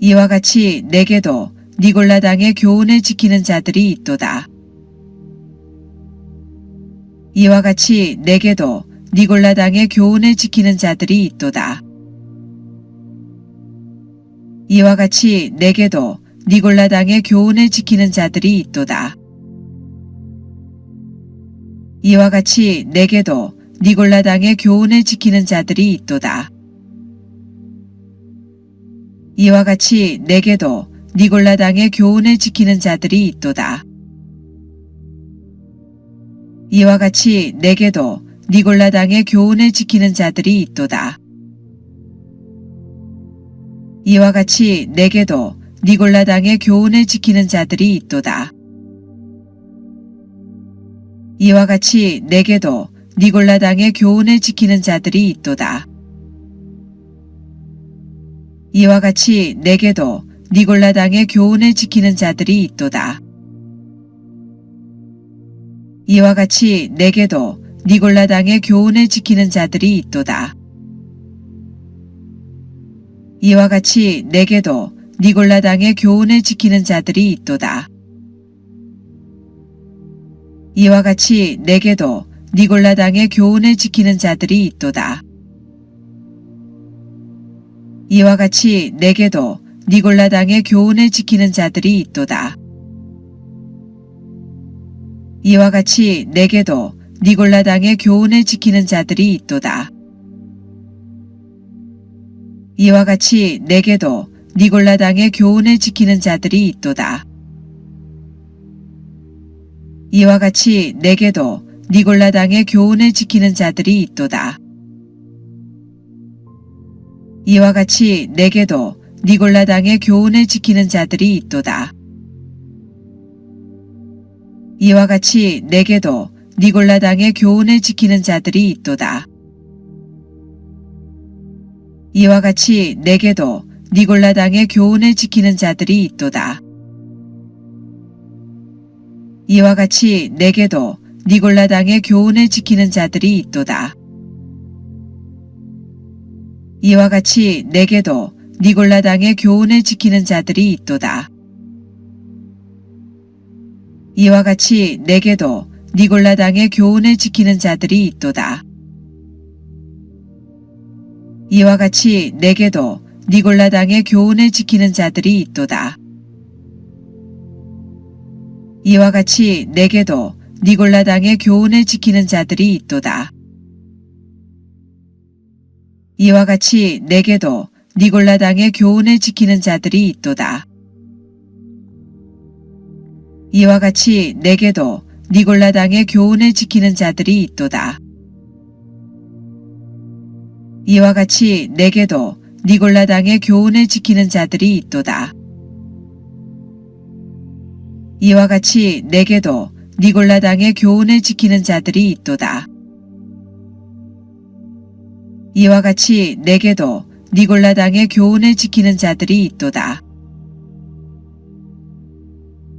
이와 같이 내게도 니골라당의 교훈을 지키는 자들이 있도다. 이와 같이 내게도 니골라당의 교훈을 지키는 자들이 있도다. 이와 같이 내게도 니골라당의 교훈을 지키는 자들이 있도다. 이와 같이 내게도 니골라당의 교훈을 지키는 자들이 있도다. 이와 같이 내게도 니골라당의 교훈을 지키는 자들이 있도다. 이와 같이 내게도 니골라당의 교훈을 지키는 자들이 있도다. 이와 같이 내게도 니골라당의 교훈을 지키는 자들이 있도다. 이와 같이 내게도 니골라당의 교훈을 지키는 자들이 있도다. 이와 같이 내게도 니골라당의 교훈을 지키는 자들이 있도다. 이와 같이 내게도 니골라당의 교훈을 지키는 자들이 있도다. 이와 같이 내게도 니골라당의 교훈을 지키는 자들이 있도다. 이와 같이 내게도 니골라당의 교훈을 지키는 자들이 있도다. 이와 같이 내게도 니골라당의 교훈을 지키는 자들이 있도다. 이와 같이 내게도 니골라당의 교훈을 지키는 자들이 있도다. 이와 같이 내게도 니골라당의 교훈을 지키는 자들이 있도다. 이와 같이 내게도 니골라당의 교훈을 지키는 자들이 있도다. 이와 같이 내게도 니골라당의 교훈을 지키는 자들이 있도다. 이와 같이 내게도 니골라당의 교훈을 지키는 자들이 있도다. 이와 같이 내게도 니골라당의 교훈을 지키는 자들이 있도다. 이와 같이 내게도 니골라당의 교훈을 지키는 자들이 있도다. 이와 같이 내게도 니골라당의 교훈을 지키는 자들이 있도다. 이와 같이 내게도 니골라당의 교훈을 지키는 자들이 있도다. 이와 같이 내게도 니골라당의 교훈을 지키는 자들이 있도다. 이와 같이 내게도 니골라당의 교훈을 지키는 자들이 있도다. 이와 같이 내게도 니골라당의 교훈을 지키는 자들이 있도다. 이와 같이 내게도 니골라당의 교훈을 지키는 자들이 있도다. 이와 같이 내게도 니골라당의 교훈을 지키는 자들이 있도다. 이와 같이 내게도 니골라당의 교훈을 지키는 자들이 있도다. 이와 같이 내게도 니골라당의 교훈을 지키는 자들이 있도다.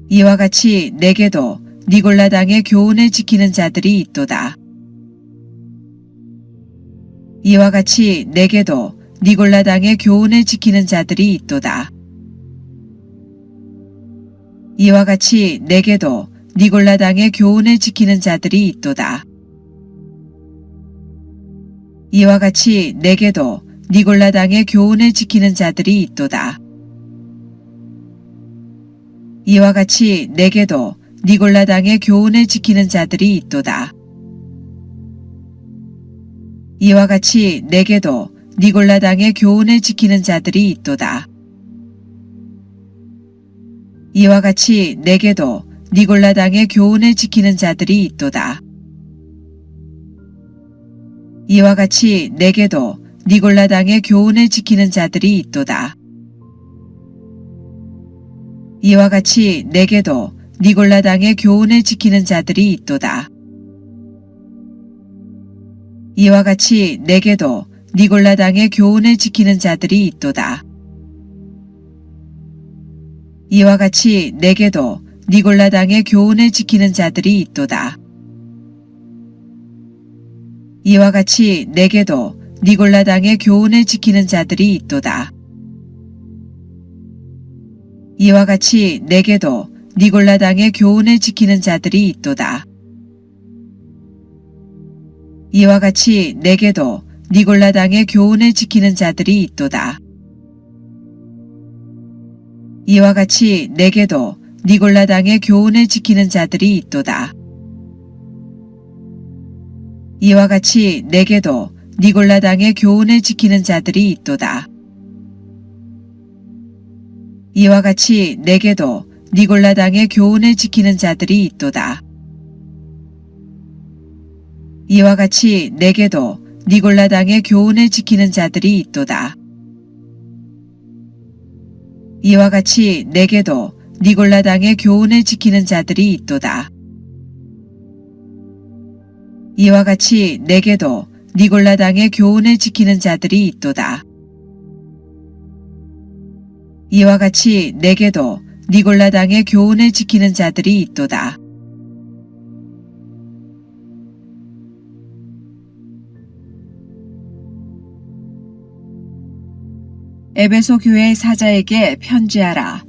이와 같이 내게도 니골라당의 교훈을 지키는 자들이 있도다. 이와 같이 내게도 니골라당의 교훈을 지키는 자들이 있도다. 이와 같이 내게도 니골라당의 교훈을 지키는 자들이 있도다. 이와 같이 내게도 니골라당의 교훈을 지키는 자들이 있도다. 이와 같이 내게도 니골라당의 교훈을 지키는 자들이 있도다. 이와 같이 내게도 니골라당의 교훈을 지키는 자들이 있도다. 이와 같이 내게도 니골라당의 교훈을 지키는 자들이 있도다. 이와 같이 내게도 니골라당의 교훈을 지키는 자들이 있도다. 이와 같이 내게도 니골라당의 교훈을 지키는 자들이 있도다. 이와 같이 내게도 니골라당의 교훈을 지키는 자들이 있도다. 이와 같이 내게도 니골라당의 교훈을 지키는 자들이 있도다. 이와 같이 내게도 니골라당의 교훈을 지키는 자들이 있도다. 이와 같이 내게도 니골라당의 교훈을 지키는 자들이 있도다. 이와 같이 내게도 니골라당의 교훈을 지키는 자들이 있도다. 이와 같이 내게도 니골라당의 교훈을 지키는 자들이 있도다. 이와 같이 내게도 니골라당의 교훈을 지키는 자들이 있도다. 이와 같이 내게도 니골라 당의 교훈을 지키는 자들이 있도다. 이와 같이 내게도 니골라 당의 교훈을 지키는 자들이 있도다. 이와 같이 내게도 니골라 당의 교훈을 지키는 자들이 있도다. 이와 같이 내게도 니골라당의 교훈을 지키는 자들이 있도다. 이와 같이 내게도 니골라당의 교훈을 지키는 자들이 있도다. 에베소 교회 사자에게 편지하라.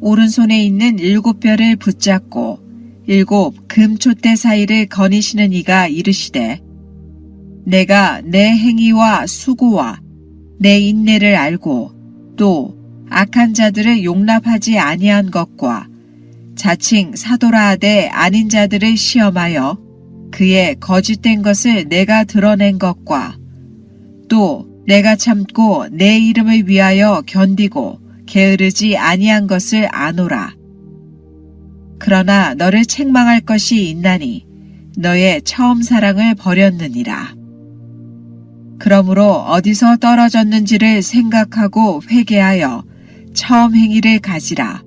오른손에 있는 일곱 별을 붙잡고 일곱 금촛대 사이를 거니시는 이가 이르시되 내가 내 행위와 수고와 내 인내를 알고 또 악한 자들을 용납하지 아니한 것과 자칭 사도라 하되 아닌 자들을 시험하여 그의 거짓된 것을 내가 드러낸 것과 또 내가 참고 내 이름을 위하여 견디고 게으르지 아니한 것을 아노라. 그러나 너를 책망할 것이 있나니 너의 처음 사랑을 버렸느니라. 그러므로 어디서 떨어졌는지를 생각하고 회개하여 처음 행위를 가지라.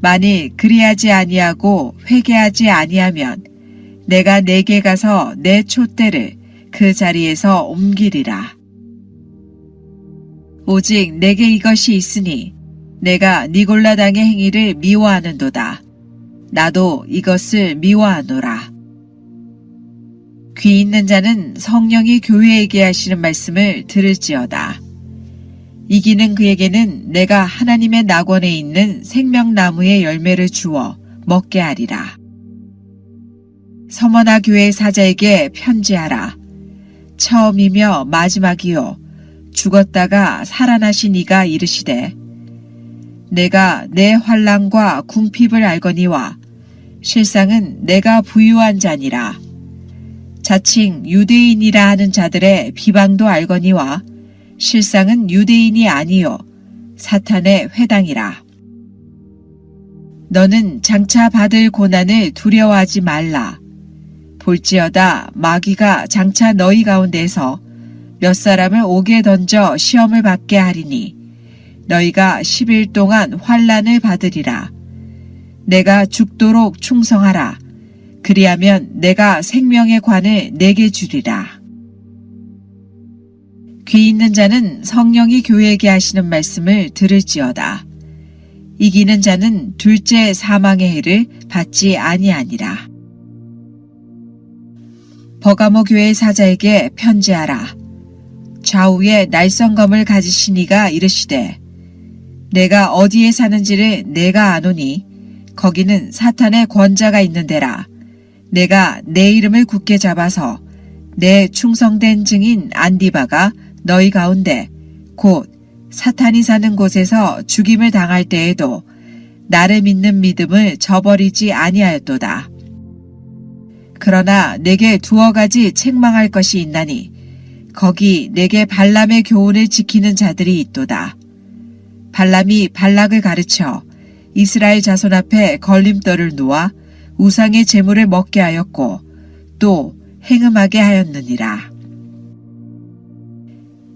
만일 그리하지 아니하고 회개하지 아니하면 내가 내게 가서 내 촛대를 그 자리에서 옮기리라. 오직 내게 이것이 있으니 내가 니골라 당의 행위를 미워하는도다. 나도 이것을 미워하노라. 귀 있는 자는 성령이 교회에게 하시는 말씀을 들을지어다. 이기는 그에게는 내가 하나님의 낙원에 있는 생명나무의 열매를 주어 먹게 하리라. 서머나 교회 사자에게 편지하라. 처음이며 마지막이요. 죽었다가 살아나신 이가 이르시되 내가 내 환란과 궁핍을 알거니와 실상은 내가 부유한 자니라. 자칭 유대인이라 하는 자들의 비방도 알거니와 실상은 유대인이 아니요 사탄의 회당이라. 너는 장차 받을 고난을 두려워하지 말라. 볼지어다 마귀가 장차 너희 가운데서 몇 사람을 옥에 던져 시험을 받게 하리니 너희가 10일 동안 환란을 받으리라. 내가 죽도록 충성하라. 그리하면 내가 생명의 관을 내게 주리라. 귀 있는 자는 성령이 교회에게 하시는 말씀을 들을지어다. 이기는 자는 둘째 사망의 해를 받지 아니하니라. 버가모 교회 사자에게 편지하라. 좌우에 날성검을 가지신 이가 이르시되 내가 어디에 사는지를 내가 아노니 거기는 사탄의 권자가 있는 데라 내가 내 이름을 굳게 잡아서 내 충성된 증인 안디바가 너희 가운데 곧 사탄이 사는 곳에서 죽임을 당할 때에도 나를 믿는 믿음을 저버리지 아니하였도다. 그러나 내게 두어 가지 책망할 것이 있나니 거기 내게 발람의 교훈을 지키는 자들이 있도다. 발람이 발락을 가르쳐 이스라엘 자손 앞에 걸림돌을 놓아 우상의 재물을 먹게 하였고 또 행음하게 하였느니라.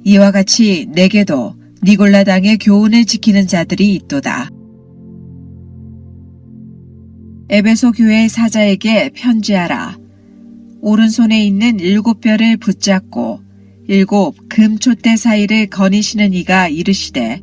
이와 같이 내게도 니골라 당의 교훈을 지키는 자들이 있도다. 에베소 교회 사자에게 편지하라. 오른손에 있는 일곱 별을 붙잡고 일곱 금촛대 사이를 거니시는 이가 이르시되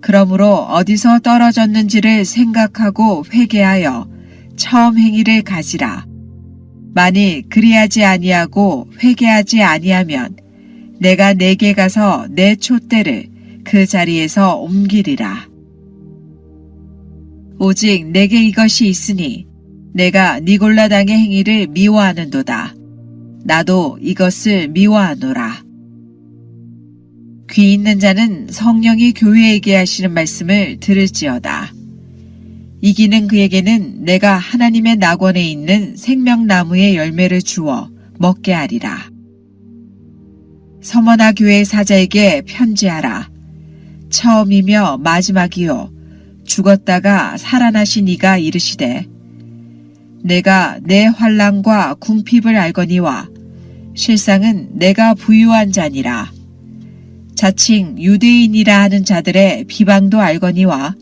그러므로 어디서 떨어졌는지를 생각하고 회개하여 처음 행위를 가지라. 만일 그리하지 아니하고 회개하지 아니하면 내가 내게 가서 내 촛대를 그 자리에서 옮기리라. 오직 내게 이것이 있으니 내가 니골라당의 행위를 미워하는도다. 나도 이것을 미워하노라. 귀 있는 자는 성령이 교회에게 하시는 말씀을 들을지어다. 이기는 그에게는 내가 하나님의 낙원에 있는 생명나무의 열매를 주어 먹게 하리라. 서머나 교회 사자에게 편지하라. 처음이며 마지막이요. 죽었다가 살아나신 이가 이르시되 내가 내 환란과 궁핍을 알거니와 실상은 내가 부유한 자니라. 자칭 유대인이라 하는 자들의 비방도 알거니와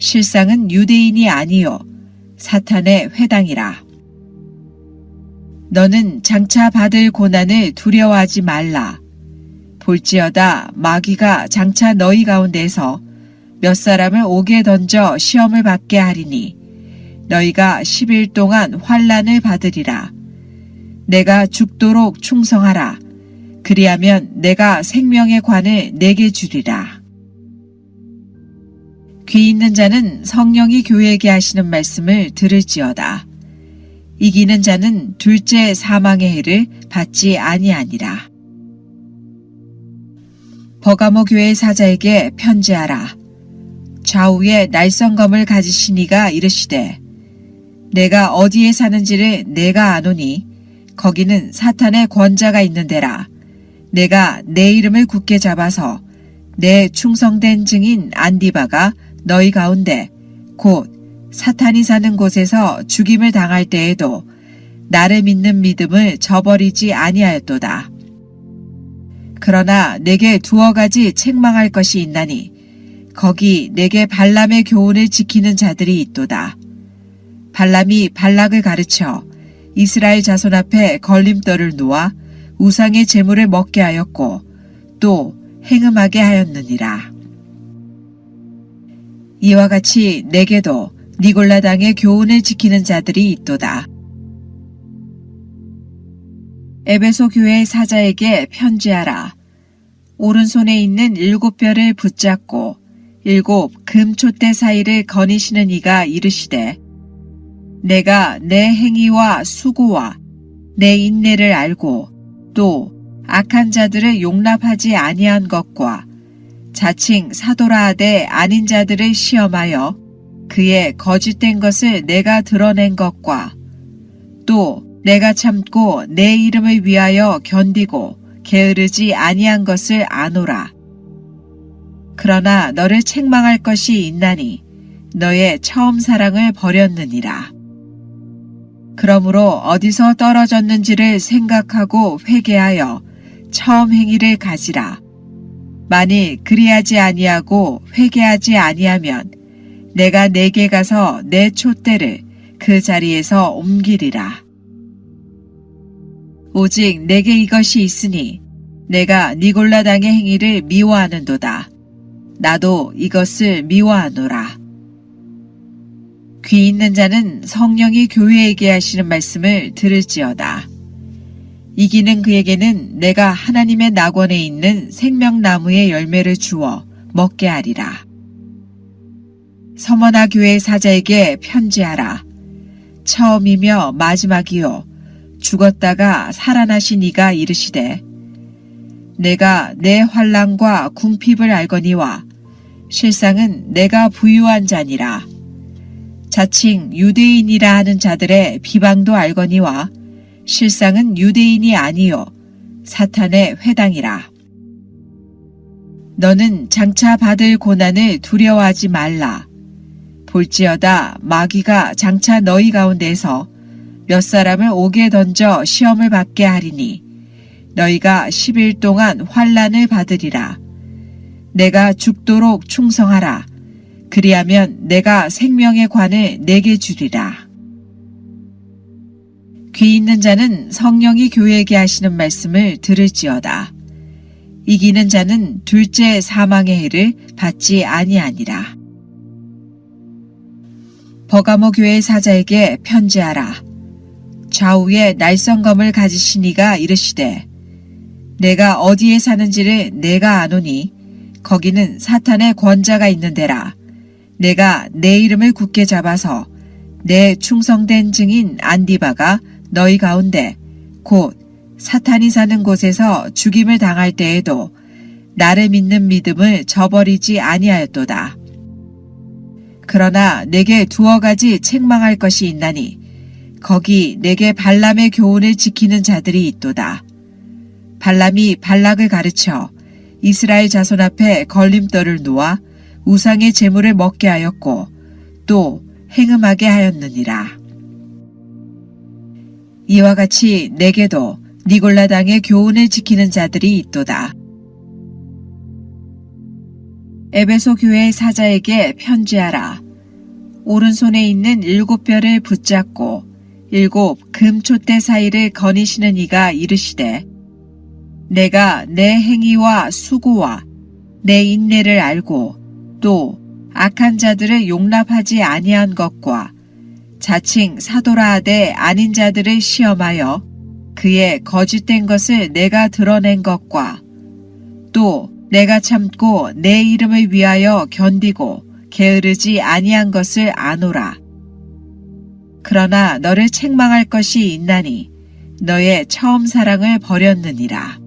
실상은 유대인이 아니요 사탄의 회당이라. 너는 장차 받을 고난을 두려워하지 말라. 볼지어다 마귀가 장차 너희 가운데서 몇 사람을 옥에 던져 시험을 받게 하리니 너희가 10일 동안 환란을 받으리라. 내가 죽도록 충성하라. 그리하면 내가 생명의 관을 내게 주리라. 귀 있는 자는 성령이 교회에게 하시는 말씀을 들을지어다. 이기는 자는 둘째 사망의 해를 받지 아니하니라. 버가모 교회 사자에게 편지하라. 좌우에 날성검을 가지신 이가 이르시되 내가 어디에 사는지를 내가 아노니 거기는 사탄의 권자가 있는 데라. 내가 내 이름을 굳게 잡아서 내 충성된 증인 안디바가 너희 가운데 곧 사탄이 사는 곳에서 죽임을 당할 때에도 나를 믿는 믿음을 저버리지 아니하였도다. 그러나 내게 두어 가지 책망할 것이 있나니 거기 내게 발람의 교훈을 지키는 자들이 있도다. 발람이 발락을 가르쳐 이스라엘 자손 앞에 걸림돌을 놓아 우상의 재물을 먹게 하였고 또 행음하게 하였느니라. 이와 같이 내게도 니골라당의 교훈을 지키는 자들이 있도다. 에베소 교회 사자에게 편지하라. 오른손에 있는 일곱 별을 붙잡고 일곱 금촛대 사이를 거니시는 이가 이르시되 내가 내 행위와 수고와 내 인내를 알고 또 악한 자들을 용납하지 아니한 것과 자칭 사도라 하되 아닌 자들을 시험하여 그의 거짓된 것을 내가 드러낸 것과 또 내가 참고 내 이름을 위하여 견디고 게으르지 아니한 것을 아노라. 그러나 너를 책망할 것이 있나니 너의 처음 사랑을 버렸느니라. 그러므로 어디서 떨어졌는지를 생각하고 회개하여 처음 행위를 가지라. 만일 그리하지 아니하고 회개하지 아니하면 내가 내게 가서 내 촛대를 그 자리에서 옮기리라. 오직 내게 이것이 있으니 내가 니골라당의 행위를 미워하는도다. 나도 이것을 미워하노라. 귀 있는 자는 성령이 교회에게 하시는 말씀을 들을지어다. 이기는 그에게는 내가 하나님의 낙원에 있는 생명나무의 열매를 주어 먹게 하리라. 서머나 교회 사자에게 편지하라. 처음이며 마지막이요. 죽었다가 살아나신 이가 이르시되 내가 내 환란과 궁핍을 알거니와 실상은 내가 부유한 자니라. 자칭 유대인이라 하는 자들의 비방도 알거니와 실상은 유대인이 아니요 사탄의 회당이라. 너는 장차 받을 고난을 두려워하지 말라. 볼지어다 마귀가 장차 너희 가운데서 몇 사람을 옥에 던져 시험을 받게 하리니 너희가 10일 동안 환란을 받으리라. 내가 죽도록 충성하라. 그리하면 내가 생명의 관을 내게 주리라. 귀 있는 자는 성령이 교회에게 하시는 말씀을 들을지어다. 이기는 자는 둘째 사망의 해를 받지 아니하니라. 버가모 교회 사자에게 편지하라. 좌우에 날성검을 가지시니가 이르시되 내가 어디에 사는지를 내가 아노니 거기는 사탄의 권자가 있는 데라. 내가 내 이름을 굳게 잡아서 내 충성된 증인 안디바가 너희 가운데 곧 사탄이 사는 곳에서 죽임을 당할 때에도 나를 믿는 믿음을 저버리지 아니하였도다. 그러나 내게 두어 가지 책망할 것이 있나니 거기 내게 발람의 교훈을 지키는 자들이 있도다. 발람이 발락을 가르쳐 이스라엘 자손 앞에 걸림돌을 놓아 우상의 재물을 먹게 하였고 또 행음하게 하였느니라. 이와 같이 내게도 니골라 당의 교훈을 지키는 자들이 있도다. 에베소 교회 사자에게 편지하라. 오른손에 있는 일곱 별을 붙잡고 일곱 금촛대 사이를 거니시는 이가 이르시되 내가 내 행위와 수고와 내 인내를 알고 또 악한 자들을 용납하지 아니한 것과 자칭 사도라 하되 아닌 자들을 시험하여 그의 거짓된 것을 내가 드러낸 것과 또 내가 참고 내 이름을 위하여 견디고 게으르지 아니한 것을 아노라. 그러나 너를 책망할 것이 있나니 너의 처음 사랑을 버렸느니라.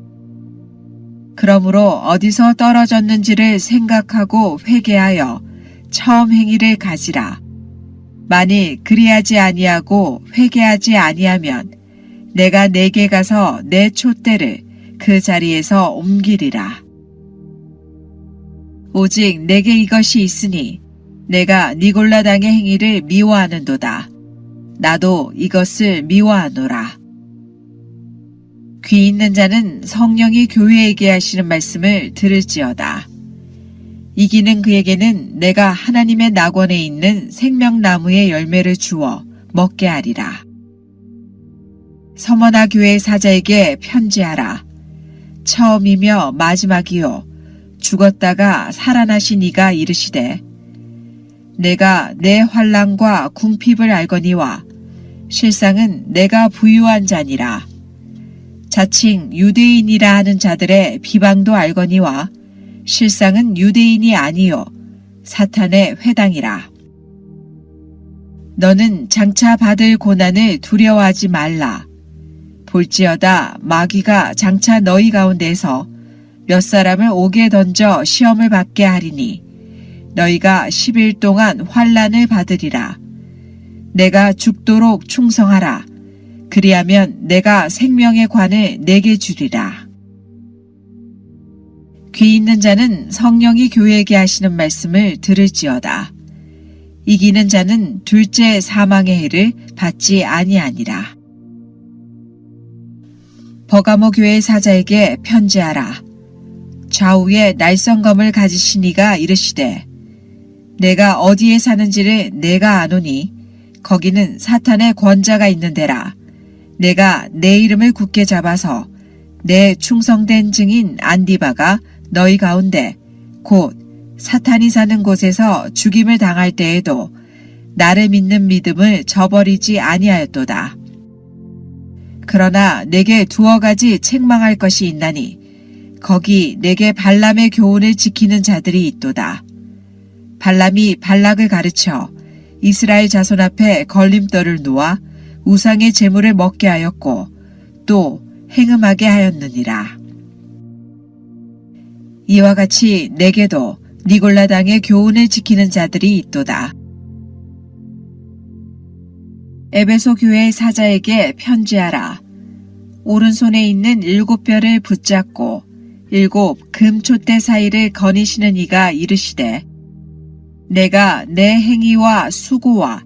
그러므로 어디서 떨어졌는지를 생각하고 회개하여 처음 행위를 가지라. 만일 그리하지 아니하고 회개하지 아니하면 내가 내게 가서 내 촛대를 그 자리에서 옮기리라. 오직 내게 이것이 있으니 내가 니골라 당의 행위를 미워하는도다. 나도 이것을 미워하노라. 귀 있는 자는 성령이 교회에게 하시는 말씀을 들을지어다. 이기는 그에게는 내가 하나님의 낙원에 있는 생명나무의 열매를 주어 먹게 하리라. 서머나 교회 사자에게 편지하라. 처음이며 마지막이요. 죽었다가 살아나신 이가 이르시되 내가 내 환란과 궁핍을 알거니와 실상은 내가 부유한 자니라. 자칭 유대인이라 하는 자들의 비방도 알거니와 실상은 유대인이 아니요 사탄의 회당이라. 너는 장차 받을 고난을 두려워하지 말라. 볼지어다 마귀가 장차 너희 가운데서 몇 사람을 옥에 던져 시험을 받게 하리니 너희가 10일 동안 환란을 받으리라. 내가 죽도록 충성하라. 그리하면 내가 생명의 관을 내게 주리라. 귀 있는 자는 성령이 교회에게 하시는 말씀을 들을지어다. 이기는 자는 둘째 사망의 해를 받지 아니하니라. 버가모 교회 사자에게 편지하라. 좌우에 날성검을 가지시니가 이르시되 내가 어디에 사는지를 내가 아노니 거기는 사탄의 권자가 있는 데라. 내가 내 이름을 굳게 잡아서 내 충성된 증인 안디바가 너희 가운데 곧 사탄이 사는 곳에서 죽임을 당할 때에도 나를 믿는 믿음을 저버리지 아니하였도다. 그러나 내게 두어 가지 책망할 것이 있나니 거기 내게 발람의 교훈을 지키는 자들이 있도다. 발람이 발락을 가르쳐 이스라엘 자손 앞에 걸림돌을 놓아 우상의 재물을 먹게 하였고 또 행음하게 하였느니라. 이와 같이 내게도 니골라 당의 교훈을 지키는 자들이 있도다. 에베소 교회 사자에게 편지하라. 오른손에 있는 일곱 별을 붙잡고 일곱 금촛대 사이를 거니시는 이가 이르시되 내가 내 행위와 수고와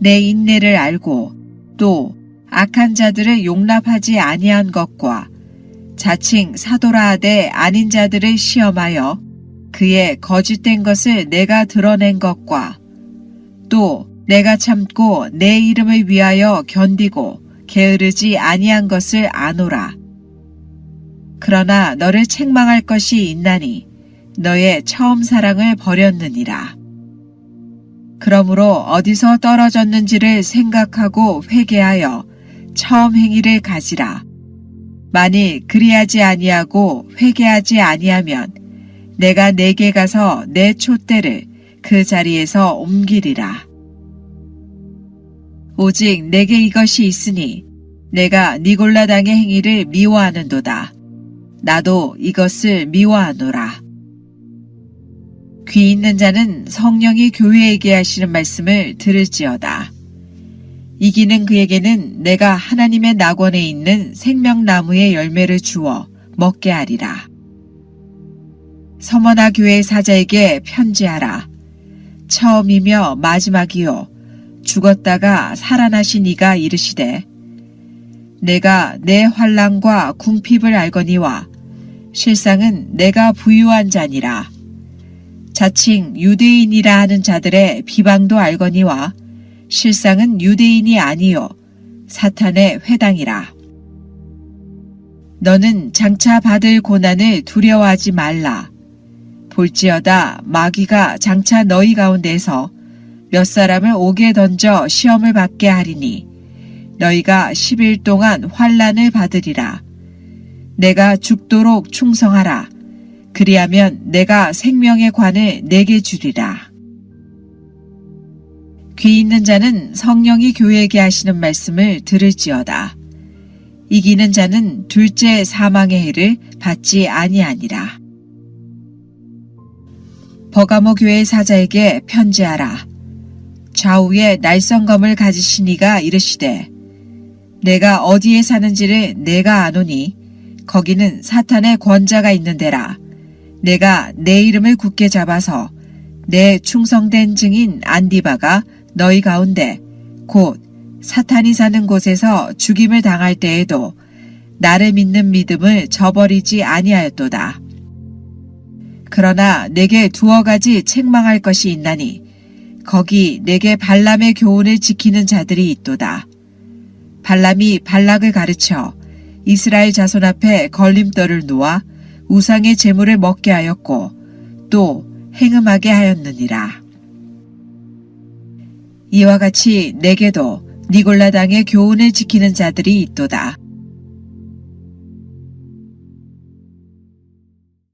내 인내를 알고 또 악한 자들을 용납하지 아니한 것과 자칭 사도라 하되 아닌 자들을 시험하여 그의 거짓된 것을 내가 드러낸 것과 또 내가 참고 내 이름을 위하여 견디고 게으르지 아니한 것을 아노라. 그러나 너를 책망할 것이 있나니 너의 처음 사랑을 버렸느니라. 그러므로 어디서 떨어졌는지를 생각하고 회개하여 처음 행위를 가지라. 만일 그리하지 아니하고 회개하지 아니하면 내가 내게 가서 내 촛대를 그 자리에서 옮기리라. 오직 내게 이것이 있으니 내가 니골라당의 행위를 미워하는도다. 나도 이것을 미워하노라. 귀 있는 자는 성령이 교회에게 하시는 말씀을 들을지어다. 이기는 그에게는 내가 하나님의 낙원에 있는 생명나무의 열매를 주어 먹게 하리라. 서머나 교회 사자에게 편지하라. 처음이며 마지막이요. 죽었다가 살아나신 이가 이르시되 내가 내 환란과 궁핍을 알거니와 실상은 내가 부유한 자니라. 자칭 유대인이라 하는 자들의 비방도 알거니와 실상은 유대인이 아니요 사탄의 회당이라. 너는 장차 받을 고난을 두려워하지 말라. 볼지어다 마귀가 장차 너희 가운데서 몇 사람을 옥에 던져 시험을 받게 하리니 너희가 10일 동안 환란을 받으리라. 내가 죽도록 충성하라. 그리하면 내가 생명의 관을 내게 주리라. 귀 있는 자는 성령이 교회에게 하시는 말씀을 들을지어다. 이기는 자는 둘째 사망의 해를 받지 아니하니라. 버가모 교회 사자에게 편지하라. 좌우에 날성검을 가지신 이가 이르시되 내가 어디에 사는지를 내가 아노니 거기는 사탄의 권자가 있는 데라. 내가 내 이름을 굳게 잡아서 내 충성된 증인 안디바가 너희 가운데 곧 사탄이 사는 곳에서 죽임을 당할 때에도 나를 믿는 믿음을 저버리지 아니하였도다. 그러나 내게 두어 가지 책망할 것이 있나니 거기 내게 발람의 교훈을 지키는 자들이 있도다. 발람이 발락을 가르쳐 이스라엘 자손 앞에 걸림돌을 놓아 우상의 재물을 먹게 하였고 또 행음하게 하였느니라. 이와 같이 내게도 니골라당의 교훈을 지키는 자들이 있도다.